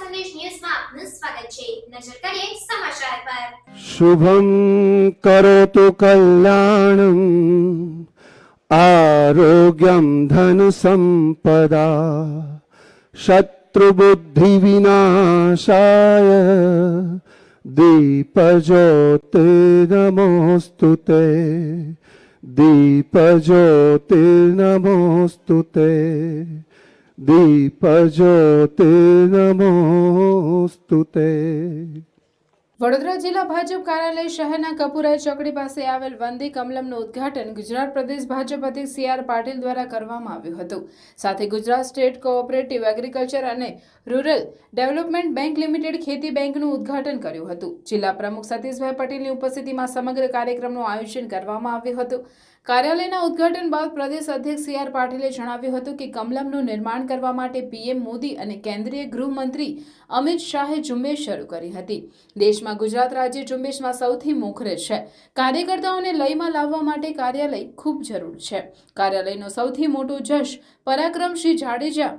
સંદેશ ન્યૂઝમાં આપનું સ્વાગત છે. નજર કરીએ સમાચાર પર. શુભમ કરોતુ કલ્યાણમ, આરોગ્યમ ધન સંપદા શત્રુબુદ્ધિ વિનાશાય દીપજ્યોતિર્નમોસ્તુ તે દીપજ્યોતિર્નમોસ્તુ તે. દીપજ્યોતિર્નમોસ્તુ તે વડોદરા જિલ્લા ભાજપ કાર્યાલય શહેરના કપુરાઈ ચોકડી પાસે આવેલ વંદે કમલમનું ઉદ્ઘાટન ગુજરાત પ્રદેશ ભાજપ અધ્યક્ષ સી આર પાટીલ દ્વારા કરવામાં આવ્યું હતું. સાથે ગુજરાત સ્ટેટ કોઓપરેટિવ એગ્રીકલ્ચર અને રૂરલ ડેવલપમેન્ટ બેંક લિમિટેડ ખેતી બેંકનું ઉદ્ઘાટન કર્યું હતું. જિલ્લા પ્રમુખ સતીશભાઈ પટેલની ઉપસ્થિતિમાં સમગ્ર કાર્યક્રમનું આયોજન કરવામાં આવ્યું હતું. કાર્યાલયના ઉદ્ઘાટન બાદ પ્રદેશ અધ્યક્ષ સી આર પાટીલે જણાવ્યું હતું કે કમલમનું નિર્માણ કરવા માટે પીએમ મોદી અને કેન્દ્રીય ગૃહમંત્રી અમિત શાહે ઝુંબેશ શરૂ કરી હતી. દેશમાં ગુજરાત રાજ્ય ઝુંબેશમાં સૌથી મોખરે છે. કાર્યકર્તાઓને લયમાં લાવવા માટે કાર્યાલય ખૂબ જરૂર છે. કાર્યાલયનો સૌથી મોટો જશ પરાક્રમસિંહ જાડેજા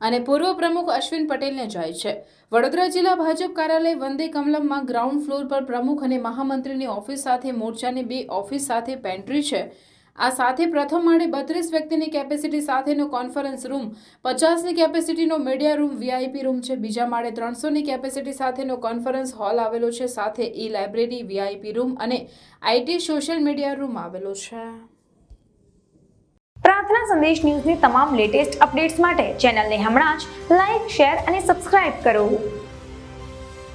અને પૂર્વ પ્રમુખ અશ્વિન પટેલને જાય છે. વડોદરા જિલ્લા ભાજપ કાર્યાલય વંદે કમલમમાં ગ્રાઉન્ડ ફ્લોર પર પ્રમુખ અને મહામંત્રીની ઓફિસ સાથે મોરચાની બે ઓફિસ સાથે પેન્ટ્રી છે. આ સાથે પ્રથમ માળે બત્રીસ વ્યક્તિની કેપેસિટી સાથેનો કોન્ફરન્સ રૂમ પચાસની કેપેસિટીનો મીડિયા રૂમ વીઆઈપી રૂમ છે. બીજા માળે ત્રણસોની કેપેસિટી સાથેનો કોન્ફરન્સ હોલ આવેલો છે. સાથે ઈ લાઇબ્રેરી વીઆઈપી રૂમ અને આઈટી સોશિયલ મીડિયા રૂમ આવેલો છે. પ્રાર્થના સંદેશ ન્યૂઝની તમામ લેટેસ્ટ અપડેટ્સ માટે ચેનલને હમણાં જ લાઇક શેર અને સબસ્ક્રાઇબ કરો.